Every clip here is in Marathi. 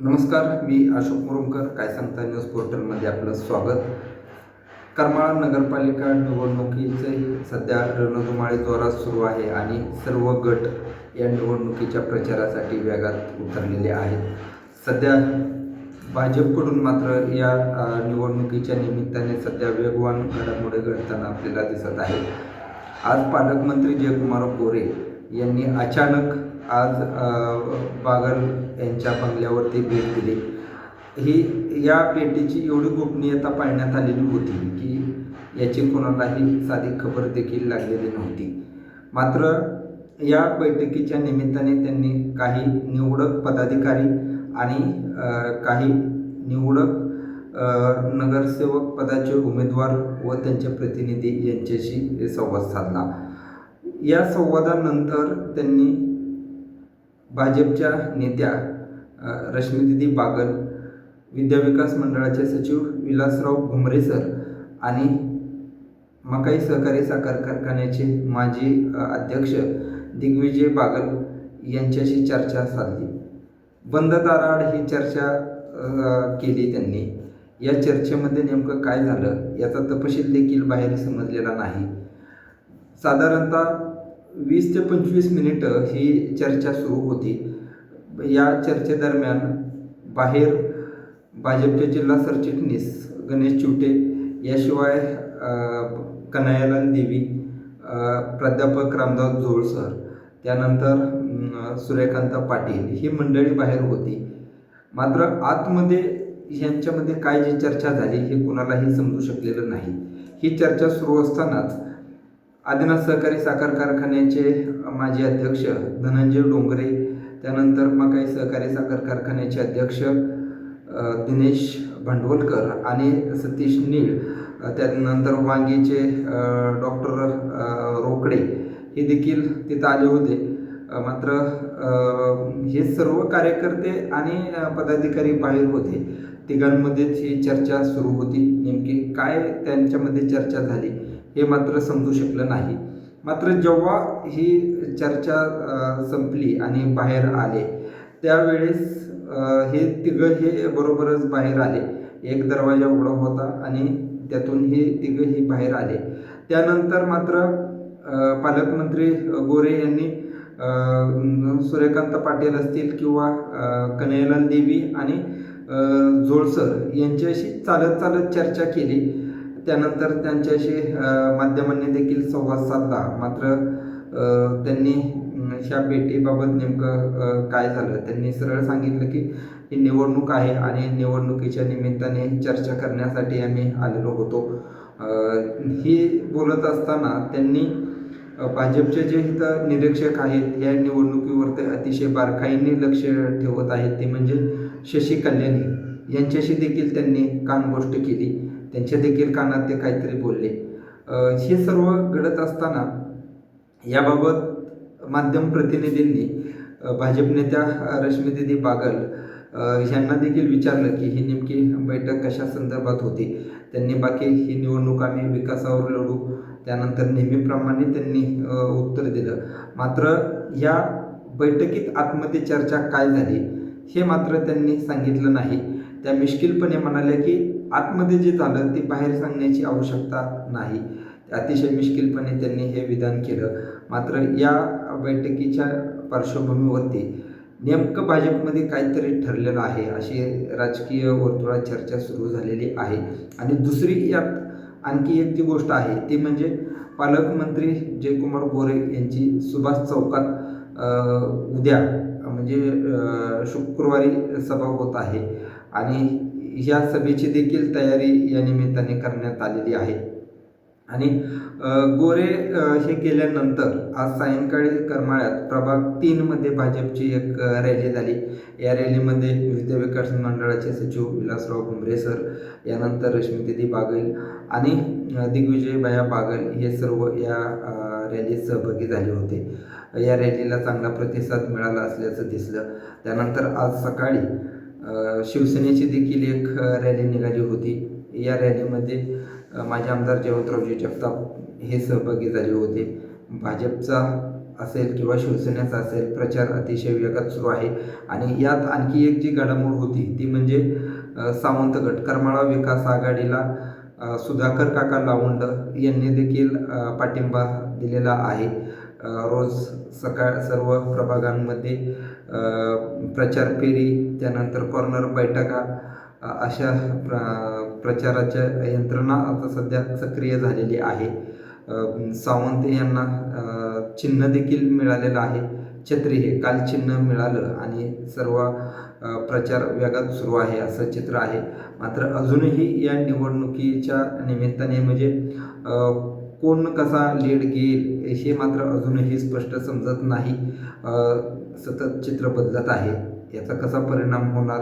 नमस्कार मी अशोक मुरुमकर काय सांगता न्यूज पोर्टलमध्ये आपलं स्वागत. करमाळा नगरपालिका निवडणुकीचे सध्या रणधुमाळी जोरात सुरू आहे आणि सर्व गट या निवडणुकीच्या प्रचारासाठी वेगात उतरलेले आहेत. सध्या भाजपकडून मात्र या निवडणुकीच्या निमित्ताने सध्या वेगवान घडामोडी घडताना आपल्याला दिसत आहे आज पालकमंत्री जयकुमार गोरे यांनी अचानक आज बागल यांच्या बंगल्यावरती भेट दिली. ही या भेटीची एवढी गोपनीयता पाळण्यात आलेली होती की याची कोणालाही साधी खबर देखील लागलेली नव्हती. मात्र या बैठकीच्या निमित्ताने त्यांनी काही निवडक पदाधिकारी आणि काही निवडक नगरसेवक पदाचे उमेदवार व त्यांचे प्रतिनिधी यांच्याशी संवाद साधला. या संवादानंतर त्यांनी भाजपच्या नेत्या रश्मीदिदी बागल विद्याविकास मंडळाचे सचिव विलासराव घुमरे सर आणि मकाई सहकारी साखर कारखान्याचे माजी अध्यक्ष दिग्विजय बागल यांच्याशी चर्चा साधली. बंद दाराआड ही चर्चा केली त्यांनी. या चर्चेमध्ये नेमकं काय झालं याचा तपशील देखील बाहेर समजलेला नाही. साधारणतः वीस ते पंचवीस मिनिटं ही चर्चा सुरू होती. या चर्चेदरम्यान बाहेर भाजपचे जिल्हा सरचिटणीस गणेश चिवटे याशिवाय अ, कन्हैयालाल देवी प्राध्यापक रामदास झोळसर त्यानंतर सूर्यकांत पाटील ही मंडळी बाहेर होती. मात्र आतमध्ये ह्यांच्यामध्ये काय जी चर्चा झाली हे कुणालाही समजू शकलेलं नाही. ही चर्चा सुरू असतानाच आदिनाथ सहकारी साखर कारखान्याचे माजी अध्यक्ष धनंजय डोंगरे त्यानंतर मकाई सहकारी साखर कारखान्याचे अध्यक्ष दिनेश भांडवलकर आणि सतीश नीळ त्यानंतर वांगीचे डॉक्टर रोकडे हे देखील तिथं आले होते. मात्र हे सर्व कार्यकर्ते आणि पदाधिकारी बाहेर होते. तिघांमध्येच ही चर्चा सुरू होती. नेमकी काय त्यांच्यामध्ये चर्चा झाली? हे मात्र समजू शकलं नाही. मात्र जेव्हा ही चर्चा संपली आणि बाहेर आले त्यावेळेस हे तिघं हे बरोबरच बाहेर आले. एक दरवाजा उघडा होता आणि त्यातून हे तिघंही बाहेर आले. त्यानंतर मात्र पालकमंत्री गोरे यांनी सूर्यकांत पाटील असतील किंवा अ, देवी आणि झोळसर जोळसर यांच्याशी चालत चालत चर्चा केली. त्यानंतर त्यांच्याशी माध्यमांनी देखील संवाद साधला. मात्र त्यांनी ह्या भेटीबाबत नेमकं काय झालं? त्यांनी सरळ सांगितलं की ही निवडणूक आहे आणि निवडणुकीच्या निमित्ताने चर्चा करण्यासाठी आम्ही आलेलो होतो. ही बोलत असताना त्यांनी भाजपचे जे इथं निरीक्षक आहेत या निवडणुकीवरती अतिशय बारकाईने लक्ष ठेवत आहेत ते म्हणजे शशी कल्याणी. यांच्याशी देखील त्यांनी कानगोष्ट केली. त्यांच्या देखील कानात ते काहीतरी बोलले. हे सर्व घडत असताना याबाबत माध्यम प्रतिनिधींनी भाजप नेत्या रश्मीदिदी बागल यांना देखील विचारलं की ही नेमकी बैठक कशा संदर्भात होती? त्यांनी बाकी ही निवडणूक आम्ही विकासावर लढू त्यानंतर नेहमीप्रमाणे त्यांनी उत्तर दिलं. मात्र या बैठकीत आतमध्ये चर्चा काय झाली हे मात्र त्यांनी सांगितलं नाही. त्या मिश्किलपणे म्हणाल्या की आतमध्ये जे झालं ते बाहेर सांगण्याची आवश्यकता नाही. अतिशय मिश्किलपणे त्यांनी हे विधान केलं. मात्र या बैठकीच्या पार्श्वभूमीवरती नेमकं भाजपमध्ये काहीतरी ठरलेलं आहे. अशी राजकीय वर्तुळात चर्चा सुरू झालेली आहे. आणि दुसरी यात आणखी एक ती गोष्ट आहे ती म्हणजे पालकमंत्री जयकुमार गोरे यांची सुभाष चौकात उद्या म्हणजे शुक्रवारी सभा होत आहे. आणि ह्या सभेची देखील तयारी या निमित्ताने करण्यात आलेली आहे. आणि गोरे हे केल्यानंतर आज सायंकाळी करमाळ्यात प्रभाग तीनमध्ये भाजपची एक रॅली झाली. या रॅलीमध्ये विविध विकास मंडळाचे सचिव विलासराव घुमरे सर यानंतर रश्मीदिदी बागल आणि दिग्विजय बाया बागल हे सर्व या रॅलीत सहभागी झाले होते. या रॅलीला चांगला प्रतिसाद मिळाला असल्याचं दिसलं. त्यानंतर आज सकाळी शिवसेनेची देखील एक रॅली निघाली होती. या रॅलीमध्ये माझे आमदार जयवंतरावजी जगताप हे सहभागी झाले होते. भाजपचा असेल किंवा शिवसेनेचा असेल प्रचार अतिशय वेगात सुरू आहे. आणि यात आणखी एक जी घडामोड होती ती म्हणजे सावंत गट करमाळा विकास आघाडीला सुधाकर काका लावंड यांनी देखील पाठिंबा दिलेला आहे. रोज सकाळ सर्व प्रभागांमध्ये प्रचार फेरी त्यानंतर कॉर्नर बैठका अशा प्र प्रचाराच्या यंत्रणा आता सध्या सक्रिय झालेली आहे. सावंत यांना चिन्ह देखील मिळालेलं आहे. छत्री हे काल चिन्ह मिळालं आणि सर्व प्रचार वेगात सुरू आहे असं चित्र आहे. मात्र अजूनही या निवडणुकीच्या निमित्ताने म्हणजे कोण कसा लीड घेईल हे मात्र अजूनही स्पष्ट समजत नाही. सतत चित्र बदलत आहे. याचा कसा परिणाम होणार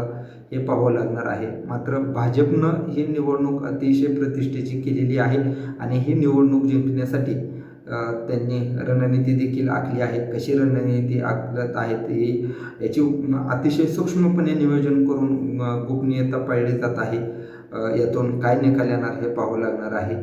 हे पाहावं लागणार आहे. मात्र भाजपनं ही निवडणूक अतिशय प्रतिष्ठेची केलेली आहे आणि ही निवडणूक जिंकण्यासाठी त्यांनी रणनीती देखील आखली आहे. कशी रणनीती आखत आहेत ही याची अतिशय सूक्ष्मपणे नियोजन करून गोपनीयता पाळली जात आहे. यातून काय निकाल येणार हे पाहावं लागणार आहे.